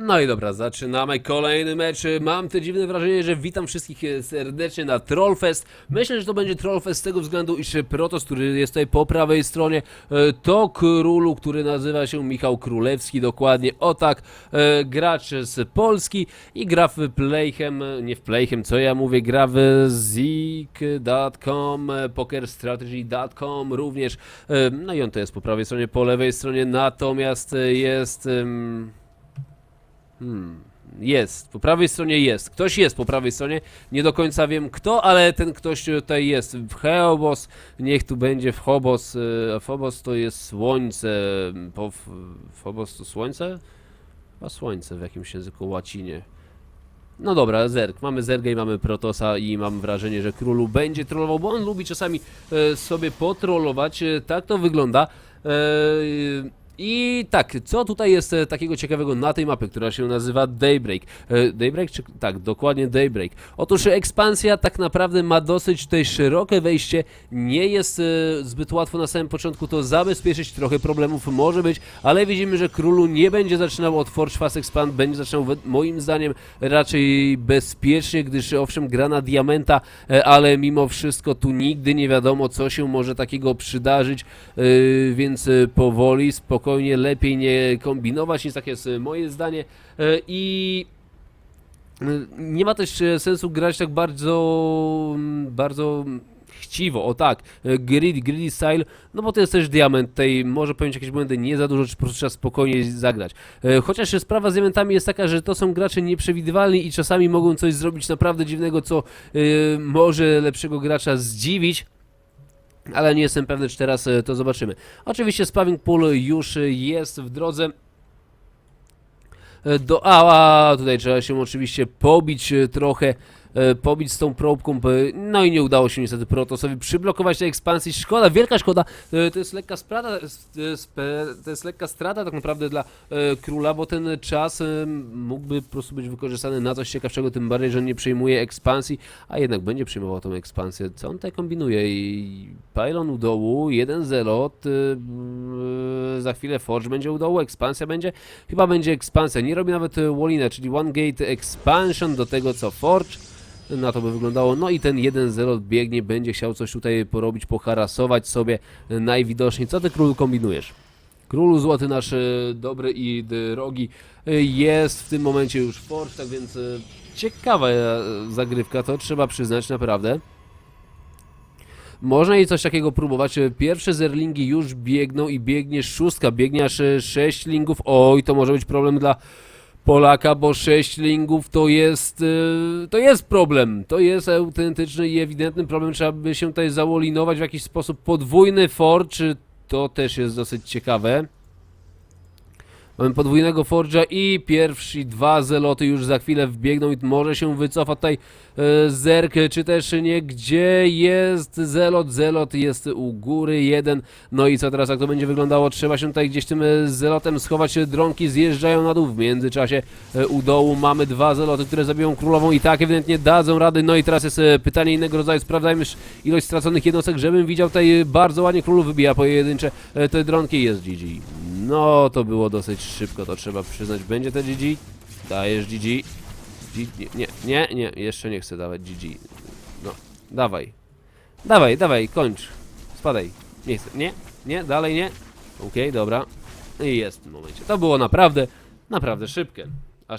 No i dobra, zaczynamy kolejny mecz. Mam te dziwne wrażenie, że witam wszystkich serdecznie na Trollfest. Myślę, że to będzie Trollfest z tego względu, iż Protos, który jest tutaj po prawej stronie, e, to królu, który nazywa się Michał Królewski, dokładnie o tak, e, gracz z Polski i gra w Playhem, nie w Playhem, co ja mówię, gra w Zik.com, e, pokerstrategy.com również. No i on to jest po prawej stronie, po lewej stronie, natomiast jest... Hmm, jest, po prawej stronie jest. Ktoś jest po prawej stronie, nie do końca wiem kto, ale ten ktoś tutaj jest. W Heobos, niech tu będzie w Hobos. y, A Phobos to jest słońce. Po, Phobos to słońce? A słońce w jakimś języku łacinie. No dobra, Zerg. Mamy Zerga i mamy Protosa i mam wrażenie, że królu będzie trollował, bo on lubi czasami e, sobie potrollować. E, tak to wygląda. E, I tak, co tutaj jest e, takiego ciekawego na tej mapie, która się nazywa Daybreak? E, Daybreak czy tak, dokładnie Daybreak. Otóż ekspansja tak naprawdę ma dosyć tutaj szerokie wejście, nie jest e, zbyt łatwo na samym początku to zabezpieczyć, trochę problemów może być, ale widzimy, że królu nie będzie zaczynał od Forge Fast Expand, będzie zaczynał moim zdaniem raczej bezpiecznie, gdyż owszem gra na diamenta, ale mimo wszystko tu nigdy nie wiadomo co się może takiego przydarzyć, więc powoli, spokojnie, lepiej nie kombinować, nic takie jest e, moje zdanie. E, i e, nie ma też sensu grać tak bardzo, bardzo chciwo, o tak, e, greedy, style, no bo to jest też diament, tutaj może pojąć jakieś błędy, nie za dużo, czy po prostu trzeba spokojnie zagrać. Chociaż sprawa z diamentami jest taka, że to są gracze nieprzewidywalni i czasami mogą coś zrobić naprawdę dziwnego, co może lepszego gracza zdziwić, ale nie jestem pewny, czy teraz e, to zobaczymy. Oczywiście Spaving Pool już e, jest w drodze. E, Do A, tutaj trzeba się oczywiście pobić trochę, pobić z tą probką, e, no i nie udało się niestety Protosowi przyblokować tej ekspansji. Szkoda, wielka szkoda, e, to jest lekka strata, e, to jest lekka strata tak naprawdę dla e, króla, bo ten czas e, mógłby po prostu być wykorzystany na coś ciekawszego, tym bardziej, że nie przejmuje ekspansji, a jednak będzie przejmował tą ekspansję. Co on tutaj kombinuje? I pylon u dołu, jeden zelot, y, y, za chwilę Forge będzie u dołu, ekspansja będzie, chyba będzie ekspansja, nie robi nawet Wallina, czyli One Gate Expansion do tego co Forge, na to by wyglądało, no i ten 1-0 biegnie, będzie chciał coś tutaj porobić, poharasować sobie najwidoczniej. Co ty królu kombinujesz? Królu złoty nasz y, dobry i drogi y, jest w tym momencie już Forge, tak więc y, ciekawa e, zagrywka, to trzeba przyznać naprawdę. Można i coś takiego próbować. E, Pierwsze zerlingi już biegną i biegnie szóstka, biegnie aż e, sześć lingów. Oj, to może być problem dla Polaka, bo sześć lingów to jest, e, to jest problem. To jest autentyczny i ewidentny problem. Trzeba by się tutaj załolinować w jakiś sposób. Podwójny forge, to też jest dosyć ciekawe. Mamy podwójnego Forge'a i pierwsi dwa zeloty już za chwilę wbiegną i może się wycofa tutaj e, Zerk, czy też nie, gdzie jest zelot? Zelot jest u góry, jeden, no i co teraz, jak to będzie wyglądało? Trzeba się tutaj gdzieś tym e, zelotem schować, dronki zjeżdżają na dół, w międzyczasie e, u dołu mamy dwa zeloty, które zabiją królową i tak ewidentnie dadzą rady, no i teraz jest e, pytanie innego rodzaju, sprawdzajmy ilość straconych jednostek, żebym widział tutaj e, bardzo ładnie królów wybija pojedyncze te dronki, jest GG. No, to było dosyć szybko, to trzeba przyznać. Będzie to GG? Dajesz GG? G nie, nie, nie, jeszcze nie chcę dawać GG. No, dawaj. Dawaj, dawaj, kończ. Spadaj. Nie chcę, nie, nie, dalej nie. Okej, dobra. I jest w tym momencie. To było naprawdę, naprawdę szybkie.